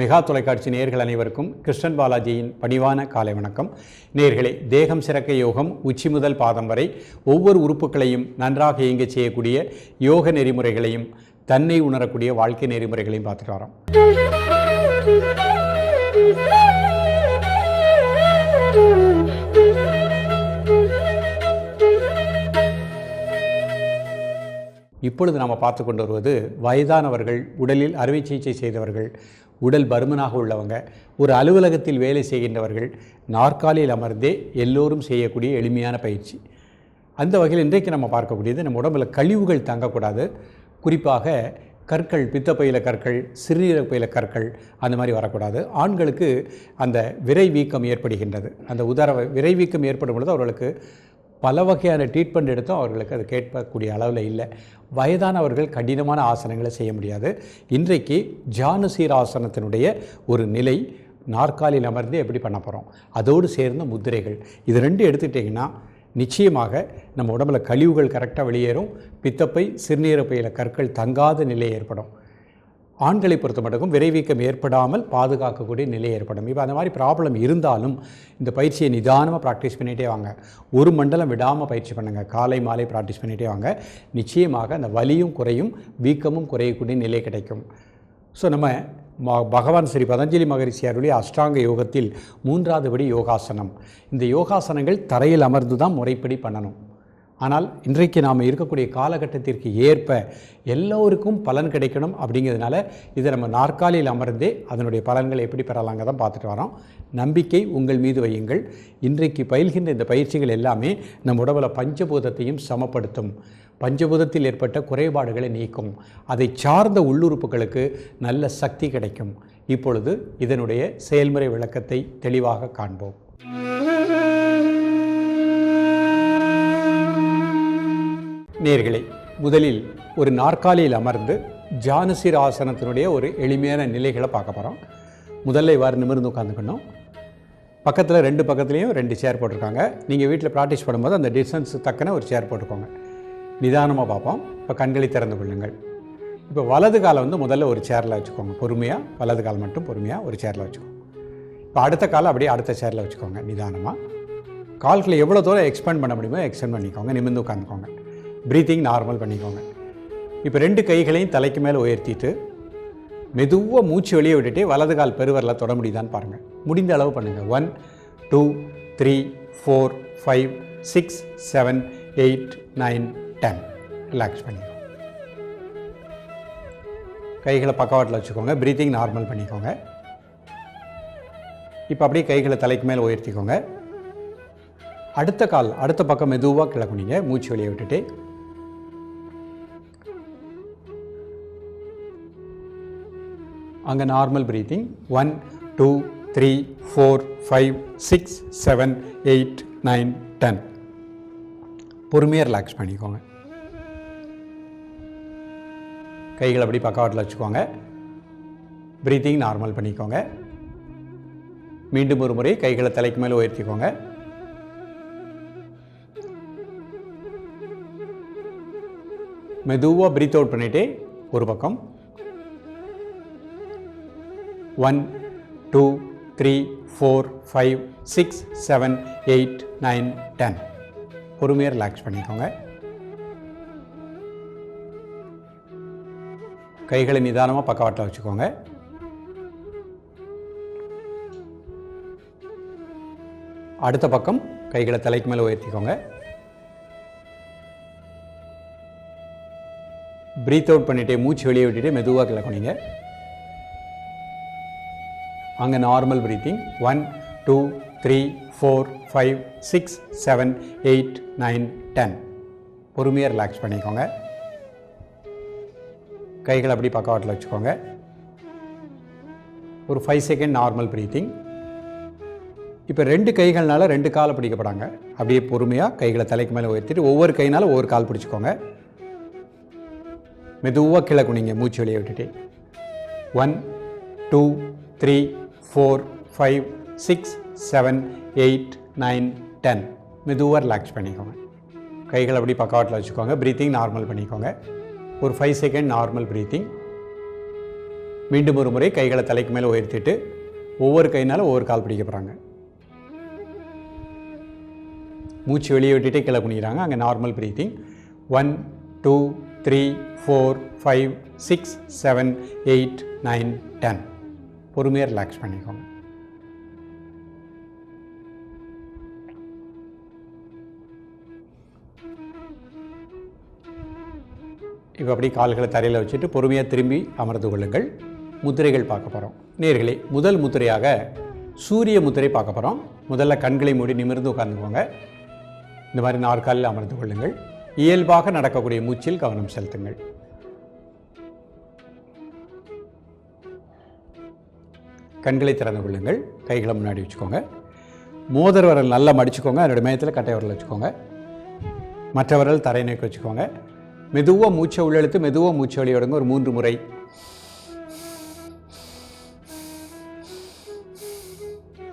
Mega தொலைக்காட்சி நேர்கள் அனைவருக்கும் கிருஷ்ணன் பாலாஜியின் பணிவான காலை வணக்கம். நேர்களே தேகம் சிறக்க யோகம் உச்சி முதல் பாதம் வரை ஒவ்வொரு உறுப்புகளையும் நன்றாக இயங்க செய்யக்கூடிய யோக நெறிமுறைகளையும் தன்னை உணரக்கூடிய வாழ்க்கை நெறிமுறைகளையும் பார்த்துட்டு வரோம். இப்பொழுது நாம் பார்த்து கொண்டு வருவது வயதானவர்கள் உடலில் அறுவை சிகிச்சை செய்தவர்கள் உடல் பருமனாக உள்ளவங்க ஒரு அலுவலகத்தில் வேலை செய்கின்றவர்கள் நாற்காலியில் அமர்ந்தே எல்லோரும் செய்யக்கூடிய எளிமையான பயிற்சி. அந்த வகையில் இன்றைக்கு நம்ம பார்க்கக்கூடியது நம்ம உடம்பில் கழிவுகள் தங்கக்கூடாது. குறிப்பாக கற்கள் பித்தப்பையில் கற்கள் சிறுநீரக பையில கற்கள் அந்த மாதிரி வரக்கூடாது. ஆண்களுக்கு அந்த விரை வீக்கம் ஏற்படுகின்றது. அந்த உதர விரை வீக்கம் ஏற்படும் பொழுது அவர்களுக்கு பல வகையான ட்ரீட்மெண்ட் எடுத்தும் அவர்களுக்கு அது கேட்கக்கூடிய அளவில் இல்லை. வயதானவர்கள் கடினமான ஆசனங்களை செய்ய முடியாது. இன்றைக்கு ஜானுசீர் ஆசனத்தினுடைய ஒரு நிலை நாற்காலியில் அமர்ந்து எப்படி பண்ண போகிறோம் அதோடு சேர்ந்த முத்திரைகள் இது ரெண்டு எடுத்துக்கிட்டிங்கன்னா நிச்சயமாக நம்ம உடம்புல கழிவுகள் கரெக்டாக வெளியேறும். பித்தப்பை சிறுநீரப்பையில் கற்கள் தங்காத நிலை ஏற்படும். ஆண்களை பொறுத்த மட்டுக்கும் விரைவீக்கம் ஏற்படாமல் பாதுகாக்கக்கூடிய நிலை ஏற்படும். இப்போ அந்த மாதிரி ப்ராப்ளம் இருந்தாலும் இந்த பயிற்சியை நிதானமாக ப்ராக்டிஸ் பண்ணிகிட்டே வாங்க. ஒரு மண்டலம் விடாமல் பயிற்சி பண்ணுங்கள் காலை மாலை ப்ராக்டிஸ் பண்ணிகிட்டே வாங்க. நிச்சயமாக அந்த வலியும் குறையும் வீக்கமும் குறையக்கூடிய நிலை கிடைக்கும். ஸோ நம்ம ம- பகவான் ஸ்ரீ பதஞ்சலி மகரிஷி அருளிய அஷ்டாங்க யோகத்தில் மூன்றாவது படி யோகாசனம். இந்த யோகாசனங்கள் தரையில் அமர்ந்து தான் முறைப்படி பண்ணணும். ஆனால் இன்றைக்கு நாம் இருக்கக்கூடிய காலகட்டத்திற்கு ஏற்ப எல்லோருக்கும் பலன் கிடைக்கணும் அப்படிங்கிறதுனால இதை நம்ம நாற்காலியில் அமர்ந்தே அதனுடைய பலன்களை எப்படி பெறலாங்க தான் பார்த்துட்டு வரோம். நம்பிக்கை உங்கள் மீது வையுங்கள். இன்றைக்கு பயில்கின்ற இந்த பயிற்சிகள் எல்லாமே நம் உடம்பில் பஞ்சபூதத்தையும் சமப்படுத்தும். பஞ்சபூதத்தில் ஏற்பட்ட குறைபாடுகளை நீக்கும். அதை சார்ந்த உள்ளுறுப்புகளுக்கு நல்ல சக்தி கிடைக்கும். இப்பொழுது இதனுடைய செயல்முறை விளக்கத்தை தெளிவாக காண்போம். நேர்களே முதலில் ஒரு நாற்காலியில் அமர்ந்து ஜானசீர் ஆசனத்தினுடைய ஒரு எளிமையான நிலைகளை பார்க்க போகிறோம் முதல்ல இவ்வாறு நிமிர்ந்து உட்காந்துக்கணும் பக்கத்தில் ரெண்டு பக்கத்துலேயும் ரெண்டு சேர் போட்டிருக்காங்க. நீங்கள் வீட்டில் ப்ராக்டிஸ் பண்ணும்போது அந்த டிஸ்டன்ஸ் தக்கன ஒரு சேர் போட்டுக்கோங்க. நிதானமாக பார்ப்போம். இப்போ கண்களை திறந்து கொள்ளுங்கள். இப்போ வலது காலை வந்து முதல்ல ஒரு சேரில் வச்சுக்கோங்க. பொறுமையாக வலது கால் மட்டும் பொறுமையாக ஒரு சேரில் வச்சுக்கோங்க. இப்போ அடுத்த காலை அப்படியே அடுத்த சேரில் வச்சுக்கோங்க நிதானமாக கால்களை எவ்வளோ தூரம் எக்ஸ்பெண்ட் பண்ண முடியுமோ எக்ஸ்டெண்ட் பண்ணிக்கோங்க நிமிர்ந்து உட்காந்துக்கோங்க ப்ரீத்திங் நார்மல் பண்ணிக்கோங்க. இப்போ ரெண்டு கைகளையும் தலைக்கு மேலே உயர்த்திட்டு மெதுவாக மூச்சு வெளியே விட்டுட்டு வலது கால் பெருவரில் தொட முடியுதான்னு பாருங்கள் முடிந்த அளவு பண்ணுங்கள் one two three four five six seven eight nine ten relax பண்ணிக்கோங்க. கைகளை பக்கவாட்டில் வச்சுக்கோங்க. ப்ரீத்திங் நார்மல் பண்ணிக்கோங்க. இப்போ அப்படியே கைகளை தலைக்கு மேலே உயர்த்திக்கோங்க. அடுத்த கால் அடுத்த பக்கம் மெதுவாக கிளக்குனீங்க மூச்சு வெளியே விட்டுட்டு அங்கே normal breathing one two three four five six seven eight nine ten பொறுமையாக ரிலாக்ஸ் பண்ணிக்கோங்க. கைகளை அப்படி பக்கவாட்டில் வச்சுக்கோங்க. ப்ரீத்திங் நார்மல் பண்ணிக்கோங்க. மீண்டும் ஒரு முறை கைகளை தலைக்கு மேலே உயர்த்திக்கோங்க. மெதுவாக ப்ரீத் அவுட் பண்ணிட்டே ஒரு பக்கம். One two three four five six seven eight nine ten பொறுமையாக ரிலாக்ஸ் பண்ணிக்கோங்க. கைகளை நிதானமாக பக்கவாட்டில் வச்சுக்கோங்க. அடுத்த பக்கம் கைகளை தலைக்கு மேலே உயர்த்திக்கோங்க. ப்ரீத் அவுட் பண்ணிட்டே மூச்சு வெளியே விட்டுட்டு மெதுவாக கிளக்குனீங்க அங்கே normal breathing one two three four five six seven eight nine ten பொறுமையாக ரிலாக்ஸ் பண்ணிக்கோங்க. கைகளை அப்படி பக்கவாட்டில் வச்சுக்கோங்க. ஒரு ஃபைவ் செகண்ட் நார்மல் ப்ரீத்திங் இப்போ ரெண்டு கைகள்னால ரெண்டு காலை பிடிக்கப்படாங்க. அப்படியே பொறுமையாக கைகளை தலைக்கு மேலே உயர்த்திட்டு ஒவ்வொரு கைனால ஒவ்வொரு கால் பிடிச்சிக்கோங்க. மெதுவாக கீழே குனிங்க மூச்சு வெளியே விட்டுட்டு. One two three four five six seven eight nine ten மெதுவாக ரிலாக்ஸ் பண்ணிக்கோங்க. கைகள் அப்படி பக்கவாட்டில் வச்சுக்கோங்க. ப்ரீத்திங் நார்மல் பண்ணிக்கோங்க. ஒரு ஃபைவ் செகண்ட் நார்மல் ப்ரீத்திங் மீண்டும் ஒரு முறை கைகளை தலைக்கு மேலே உயர்த்திட்டு ஒவ்வொரு கையினாலும் ஒவ்வொரு கால் பிடிக்க போகிறாங்க மூச்சு வெளியே விட்டுட்டே கீழே குனிக்கிறாங்க அங்கே normal breathing one two three four five six seven eight nine ten பொறுமையாக ரிலாக்ஸ் பண்ணிக்கோங்க. இப்போ அப்படி கால்களை தரையில் வச்சுட்டு பொறுமையாக திரும்பி அமர்ந்து கொள்ளுங்கள். முத்திரைகள் பார்க்க போகிறோம் நேர்களே முதல் முத்திரையாக சூரிய முத்திரை பார்க்க போகிறோம் முதல்ல கண்களை மூடி நிமிர்ந்து உட்கார்ந்துக்கோங்க. இந்த மாதிரி நாற்காலில் அமர்ந்து கொள்ளுங்கள். இயல்பாக நடக்கக்கூடிய மூச்சில் கவனம் செலுத்துங்கள். கண்களை திறந்து கொள்ளுங்கள். கைகளை முன்னாடி வச்சுக்கோங்க. மோதர் விரல் நல்லா மடிச்சுக்கோங்க. அதனுடைய மையத்தில் கட்டை விரல் வச்சுக்கோங்க. மற்ற விரல் தரை நோக்கி வச்சுக்கோங்க. மெதுவாக மூச்சை உள்ளெழுத்து மெதுவாக மூச்சை வெளியிடுங்க ஒரு மூன்று முறை.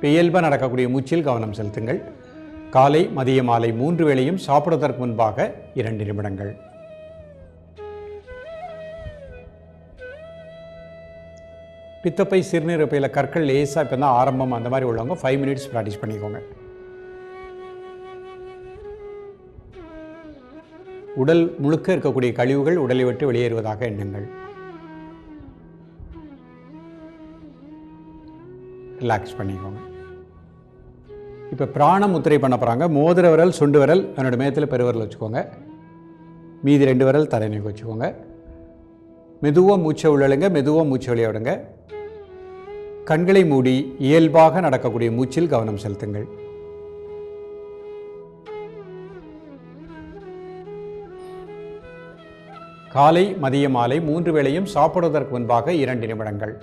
இயல்பாக நடக்கக்கூடிய மூச்சில் கவனம் செலுத்துங்கள். காலை மதிய மாலை மூன்று வேளையும் சாப்பிடுவதற்கு முன்பாக இரண்டு நிமிடங்கள். பித்தப்பை சிறுநீரப்பையில் கற்கள் லேசாக இப்போ தான் ஆரம்பம் அந்த மாதிரி உள்ளவங்க ஃபைவ் மினிட்ஸ் ப்ராக்டிஸ் பண்ணிக்கோங்க. உடல் முழுக்க இருக்கக்கூடிய கழிவுகள் உடலை விட்டு வெளியேறுவதாக எண்ணுங்கள். ரிலாக்ஸ் பண்ணிக்கோங்க. இப்போ பிராண முத்திரை பண்ண போகிறாங்க மோதிர விரல் சுண்டு விரல் என்னோடய மேத்தில் பெருவரல் வச்சுக்கோங்க. மீதி ரெண்டு விரல் தலைநீக்கு வச்சுக்கோங்க. மெதுவாக மூச்சை உள்ளழுங்க மெதுவாக மூச்சை வெளியே கண்களை மூடி இயல்பாக நடக்கக்கூடிய மூச்சில் கவனம் செலுத்துங்கள். காலை மதிய மாலை மூன்று வேளையும் சாப்பிடுவதற்கு முன்பாக இரண்டு நிமிடங்கள்.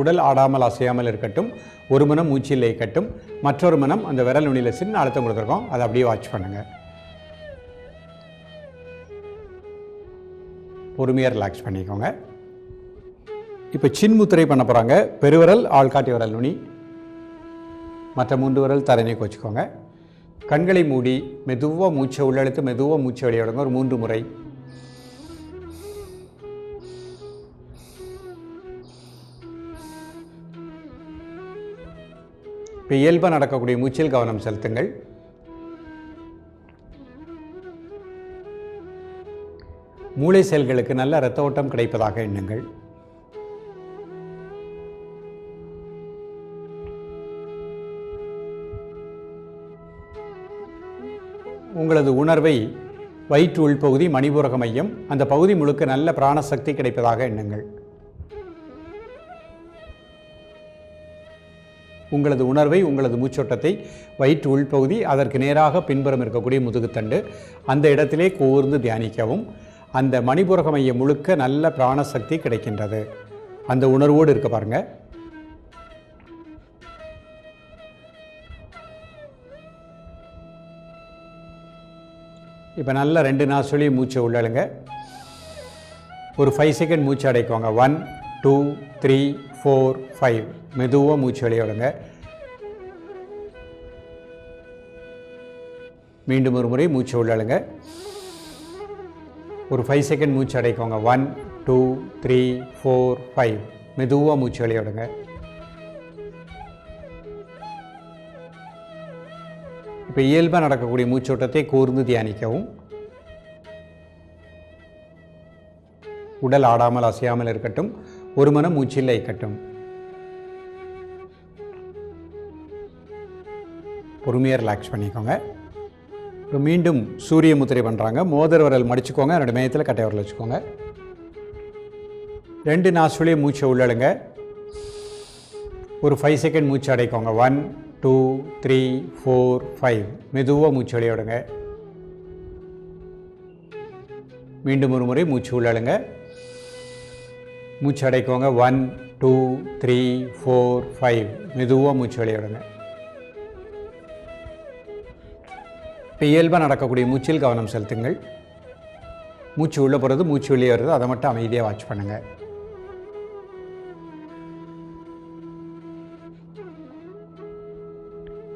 உடல் ஆடாமல் அசையாமல் இருக்கட்டும் ஒரு மனம் மூச்சில் இருக்கட்டும் மற்றொரு மனம் அந்த விரல் நுனியில் சின்ன அழுத்தம் கொடுத்துருக்கோம் அதை அப்படியே வாட்ச் பண்ணுங்கள் பொறுமையாக ரிலாக்ஸ் பண்ணிக்கோங்க. இப்போ சின்முத்திரை பண்ண போகிறாங்க பெருவிரல் ஆள்காட்டி விரல் நுனி. மற்ற மூன்று விரல் தரைநீக்கு வச்சுக்கோங்க கண்களை மூடி மெதுவாக மூச்சை உள்ளெழுத்து மெதுவாக மூச்சை வெளியிடுங்க ஒரு மூன்று முறை. இப்போ இயல்பாக நடக்கக்கூடிய மூச்சில் கவனம் செலுத்துங்கள். மூளை செல்களுக்கு நல்ல இரத்த ஓட்டம் கிடைப்பதாக எண்ணுங்கள். உங்களது உணர்வை வயிற்று உள்பகுதி மணிபூரக மையம் அந்த பகுதி முழுக்க நல்ல பிராணசக்தி கிடைப்பதாக எண்ணுங்கள். உங்களது உணர்வை உங்களது மூச்சோட்டத்தை வயிற்று உள்பகுதி அதற்கு நேராக பின்புறம் இருக்கக்கூடிய முதுகுத்தண்டு அந்த இடத்திலே கூர்ந்து தியானிக்கவும். அந்த மணிபுரக மையம் முழுக்க நல்ல பிராணசக்தி கிடைக்கின்றது. அந்த உணர்வோடு இருக்க பாருங்கள் இப்போ நல்லா ரெண்டு நாசுலி மூச்சை உள்ளழுங்க. ஒரு ஃபைவ் செகண்ட் மூச்சு அடைக்குவாங்க one two three four five மெதுவாக மூச்சு வெளியே விடுங்க. மீண்டும் ஒரு முறை மூச்சு உள்ளழுங்க. ஒரு ஃபைவ் செகண்ட் மூச்சு அடைக்கோங்க. One two three four five மெதுவாக மூச்சு விளையாடுங்க இப்போ இயல்பாக நடக்கக்கூடிய மூச்சோட்டத்தை கூர்ந்து தியானிக்கவும். உடல் ஆடாமல் அசையாமல் இருக்கட்டும். ஒரு மனம் மூச்சில் இருக்கட்டும் பொறுமையாக ரிலாக்ஸ் பண்ணிக்கோங்க. இப்போ மீண்டும் சூரிய முத்திரை பண்ணுறாங்க மோதிர விரல் மடிச்சுக்கோங்க. என்னோடய மையத்தில் கட்டை விரல் வச்சுக்கோங்க. ரெண்டு நாசுலேயே மூச்சை உள்ளழுங்க. ஒரு ஃபைவ் செகண்ட் மூச்சு அடைக்கோங்க. One two three four five மெதுவாக மூச்சு விளையாடுங்க மீண்டும் ஒரு முறை மூச்சு உள்ளழுங்க. மூச்சு அடைக்கோங்க. One two three four five மெதுவாக மூச்சு விளையாடுங்க இப்போ இயல்பாக நடக்கக்கூடிய மூச்சில் கவனம் செலுத்துங்கள். மூச்சு உள்ளே போகிறது மூச்சு வெளியே வருது அதை மட்டும் அமைதியாக வாட்ச் பண்ணுங்கள்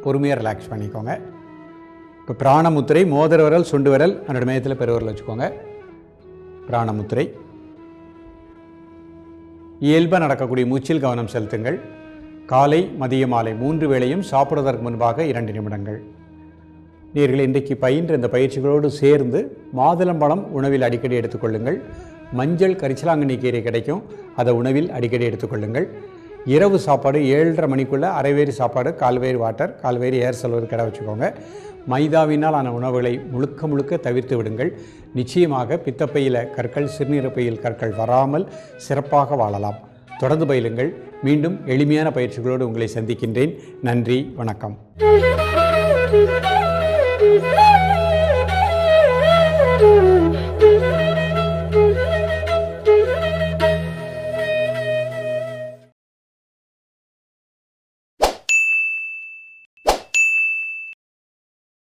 பொறுமையாக ரிலாக்ஸ் பண்ணிக்கோங்க. இப்போ பிராணமுத்திரை மோதிர விரல் சுண்டு விரல் என்னோடய மையத்தில் பெருவரில் வச்சுக்கோங்க. பிராணமுத்திரை. இயல்பாக நடக்கக்கூடிய மூச்சில் கவனம் செலுத்துங்கள். காலை மதிய மாலை மூன்று வேளையும் சாப்பிடுவதற்கு முன்பாக இரண்டு நிமிடங்கள். நீர்கள் இன்றைக்கு பயின்ற இந்த பயிற்சிகளோடு சேர்ந்து மாதுளம்பழம் உணவில் அடிக்கடி எடுத்துக்கொள்ளுங்கள். மஞ்சள் கரிசலாங்கண்ணி கீரை கிடைக்கும். அதை உணவில் அடிக்கடி எடுத்துக்கொள்ளுங்கள். இரவு சாப்பாடு ஏழரை மணிக்குள்ளே அரைவேறு சாப்பாடு கால்வேறு வாட்டர் கால்வேறு ஏர் செல்வது கடை வச்சுக்கோங்க. மைதாவினால் ஆன உணவுகளை முழுக்க முழுக்க தவிர்த்து விடுங்கள். நிச்சயமாக பித்தப்பையில் கற்கள் சிறுநீரப்பையில் கற்கள் வராமல் சிறப்பாக வாழலாம். தொடர்ந்து பயிலுங்கள். மீண்டும் எளிமையான பயிற்சிகளோடு உங்களை சந்திக்கின்றேன். நன்றி வணக்கம். Thank you.